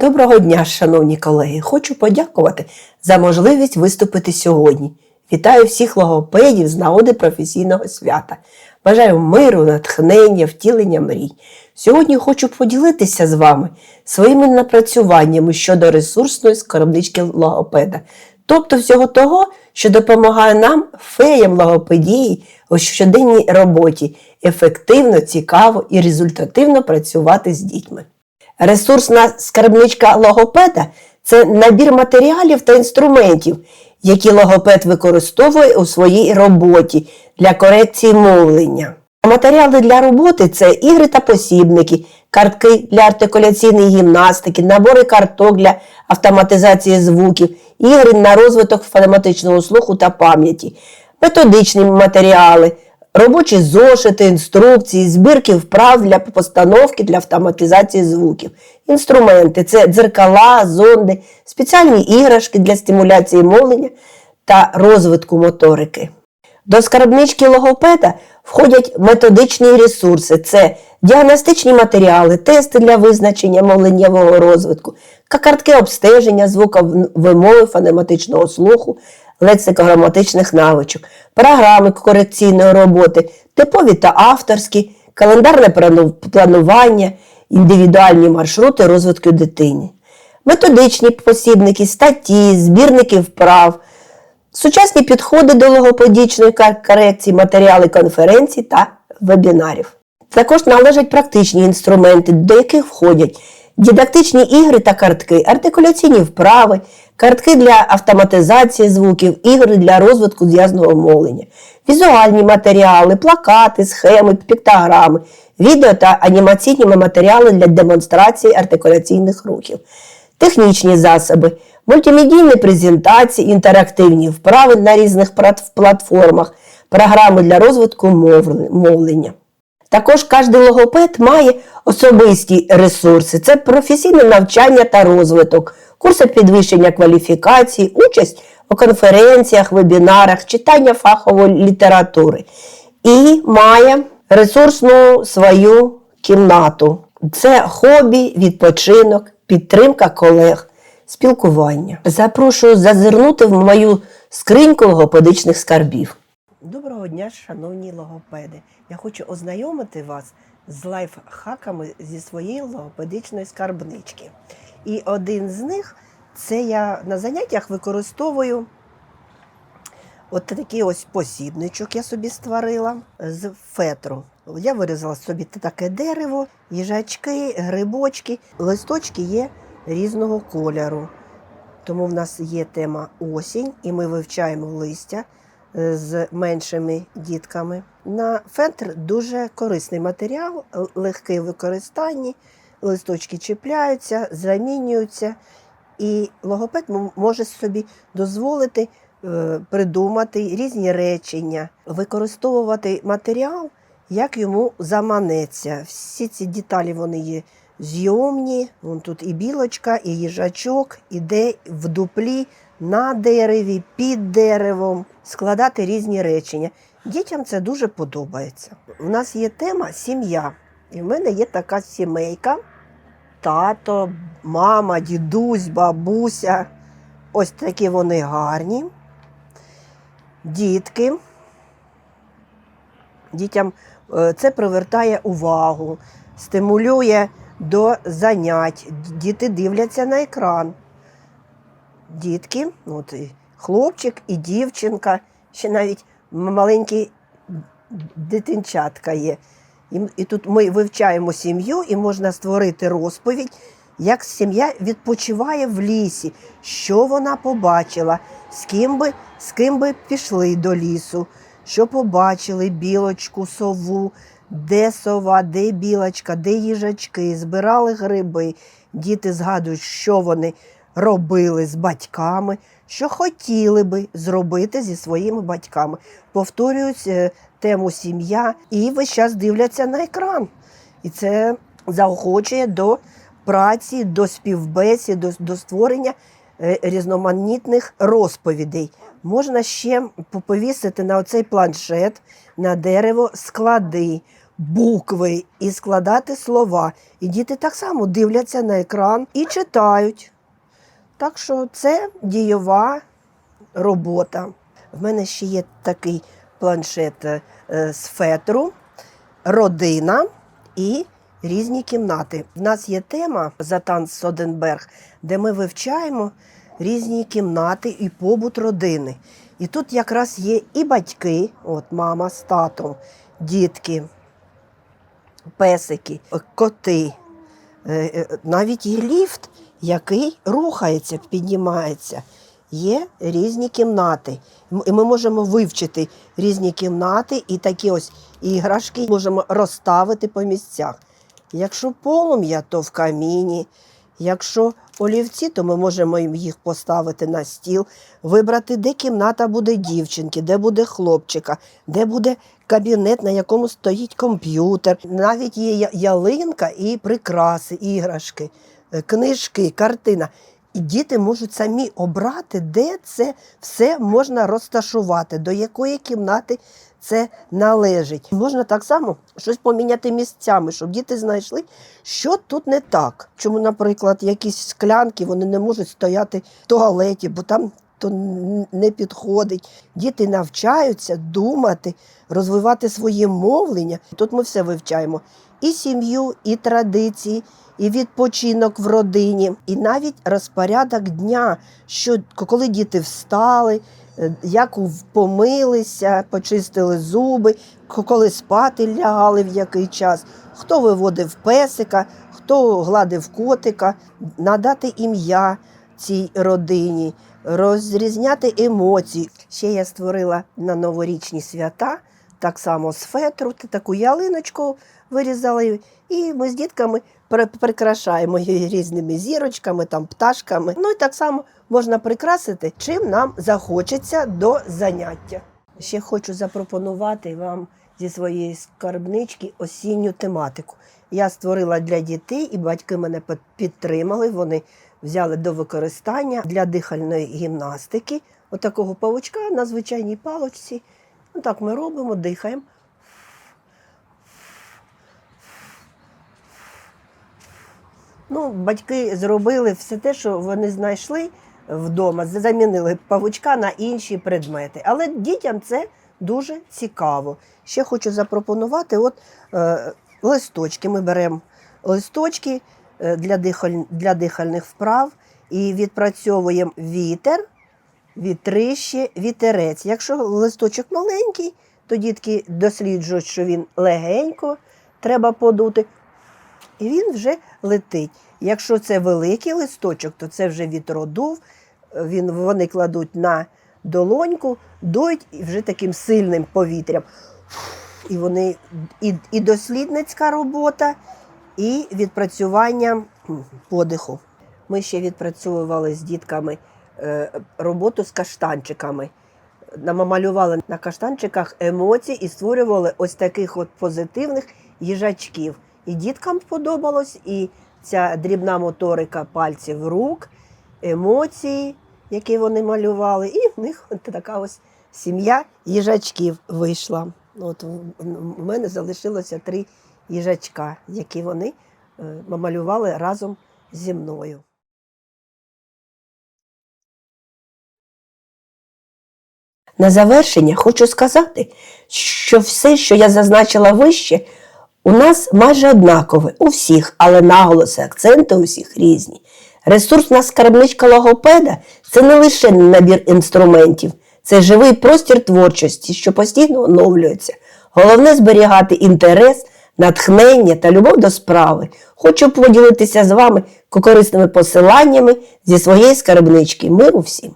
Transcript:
Доброго дня, шановні колеги! Хочу подякувати за можливість виступити сьогодні. Вітаю всіх логопедів з нагоди професійного свята. Бажаю миру, натхнення, втілення мрій. Сьогодні хочу поділитися з вами своїми напрацюваннями щодо ресурсної скарбнички логопеда, тобто всього того, що допомагає нам, феям логопедії, у щоденній роботі ефективно, цікаво і результативно працювати з дітьми. Ресурсна скарбничка логопеда це набір матеріалів та інструментів, які логопед використовує у своїй роботі для корекції мовлення. Матеріали для роботи це ігри та посібники, картки для артикуляційної гімнастики, набори карток для автоматизації звуків, ігри на розвиток фонематичного слуху та пам'яті, методичні матеріали, робочі зошити, інструкції, збірки вправ для постановки для автоматизації звуків, інструменти це дзеркала, зонди, спеціальні іграшки для стимуляції мовлення та розвитку моторики. До скарбнички логопеда входять методичні ресурси: це діагностичні матеріали, тести для визначення мовленнєвого розвитку, картки обстеження звуковимови фонематичного слуху, лексико-граматичних навичок, програми корекційної роботи, типові та авторські, календарне планування, індивідуальні маршрути розвитку дитини, методичні посібники, статті, збірники вправ. Сучасні підходи до логопедичної кор- корекції, матеріали конференцій та вебінарів. Також належать практичні інструменти, до яких входять дидактичні ігри та картки, артикуляційні вправи, картки для автоматизації звуків, ігри для розвитку зв'язного мовлення, візуальні матеріали, плакати, схеми, піктограми, відео та анімаційні матеріали для демонстрації артикуляційних рухів технічні засоби, мультимедійні презентації, інтерактивні вправи на різних платформах, програми для розвитку мовлення. Також кожен логопед має особисті ресурси: це професійне навчання та розвиток, курси підвищення кваліфікації, участь у конференціях, вебінарах, читання фахової літератури. І має ресурсну свою кімнату. Це хобі, відпочинок, підтримка колег, спілкування. Запрошую зазирнути в мою скриньку логопедичних скарбів. Доброго дня, шановні логопеди! Я хочу ознайомити вас з лайфхаками зі своєї логопедичної скарбнички. І один з них це я на заняттях використовую от такий ось посібничок я собі створила з фетру. Я вирізала собі таке дерево, їжачки, грибочки. Листочки є різного кольору. Тому в нас є тема осінь, і ми вивчаємо листя з меншими дітками. На фетр дуже корисний матеріал, легкий в використанні, листочки чіпляються, замінюються, і логопед може собі дозволити е, придумати різні речення, використовувати матеріал, як йому заманеться. Всі ці деталі вони є зйомні. Тут і білочка, і їжачок, іде в дуплі, на дереві, під деревом, складати різні речення. Дітям це дуже подобається. У нас є тема сім'я. І в мене є така сімейка: тато, мама, дідусь, бабуся. Ось такі вони гарні. Дітки. Дітям е, це привертає увагу, стимулює до занять. Діти дивляться на екран. Дітки, от і хлопчик і дівчинка, ще навіть маленькі дитинчатка є. І, і тут ми вивчаємо сім'ю, і можна створити розповідь, як сім'я відпочиває в лісі, що вона побачила, з ким би, з ким би пішли до лісу, що побачили білочку, сову, де сова, де білочка, де їжачки, збирали гриби. Діти згадують, що вони робили з батьками, що хотіли би зробити зі своїми батьками. Повторюють е, тему сім'я і весь час дивляться на екран. І це заохочує до праці, до співбесід, до, до створення е, різноманітних розповідей. Можна ще повісити на оцей планшет, на дерево склади, букви і складати слова. І діти так само дивляться на екран і читають. Так що це дієва робота. В мене ще є такий планшет е, з фетру, родина і різні кімнати. В нас є тема Затан Соденберг, де ми вивчаємо різні кімнати і побут родини. І тут якраз є і батьки, от мама з татом, дітки, песики, коти. Е, е, Навіть є ліфт, який рухається, піднімається. Є різні кімнати. І ми можемо вивчити різні кімнати і такі ось іграшки можемо розставити по місцях. Якщо полум'я, то в каміні. Якщо олівці, то ми можемо їх поставити на стіл, вибрати, де кімната буде дівчинки, де буде хлопчика, де буде кабінет, на якому стоїть комп'ютер. Навіть є ялинка і прикраси, іграшки, книжки, картина. І діти можуть самі обрати, де це все можна розташувати, до якої кімнати це належить. Можна так само щось поміняти місцями, щоб діти знайшли, що тут не так. Чому, наприклад, якісь склянки вони не можуть стояти в туалеті, бо там то не підходить. Діти навчаються думати, розвивати своє мовлення. Тут ми все вивчаємо: і сім'ю, і традиції, і відпочинок в родині, і навіть розпорядок дня, що коли діти встали, е, як помилися, почистили зуби, коли спати лягали в який час, хто виводив песика, хто гладив котика, надати ім'я цій родині, розрізняти емоції. Ще я створила на новорічні свята так само з фетру, таку ялиночку вирізали, і ми з дітками прикрашаємо її різними зірочками, там, пташками. Ну і так само можна прикрасити, чим нам захочеться до заняття. Ще хочу запропонувати вам зі своєї скарбнички осінню тематику. Я створила для дітей, і батьки мене підтримали. Вони взяли до використання для дихальної гімнастики отакого павучка на звичайній палочці. Так ми робимо, дихаємо. Ну, батьки зробили все те, що вони знайшли вдома, замінили павучка на інші предмети. Але дітям це дуже цікаво. Ще хочу запропонувати от, е, листочки. Ми беремо листочки для, дихаль, для дихальних вправ і відпрацьовуємо вітер, вітрище, вітерець. Якщо листочок маленький, то дітки досліджують, що він легенько треба подути і він вже летить. Якщо це великий листочок, то це вже вітродув, він, вони кладуть на долоньку, дують і вже таким сильним повітрям. І вони і, і дослідницька робота, і відпрацювання подиху. Ми ще відпрацьовували з дітками е, роботу з каштанчиками. Намалювали на каштанчиках емоції і створювали ось таких от позитивних їжачків. І діткам сподобалось, і ця дрібна моторика пальців рук, емоції, які вони малювали, і в них така ось сім'я їжачків вийшла. От у мене залишилося три їжачка, які вони е, малювали разом зі мною. На завершення хочу сказати, що все, що я зазначила вище, у нас майже однакове у всіх, але наголоси, акценти у всіх різні. Ресурсна скарбничка логопеда це не лише набір інструментів, це живий простір творчості, що постійно оновлюється. Головне зберігати інтерес, натхнення та любов до справи. Хочу поділитися з вами корисними посиланнями зі своєї скарбнички. Миру всім!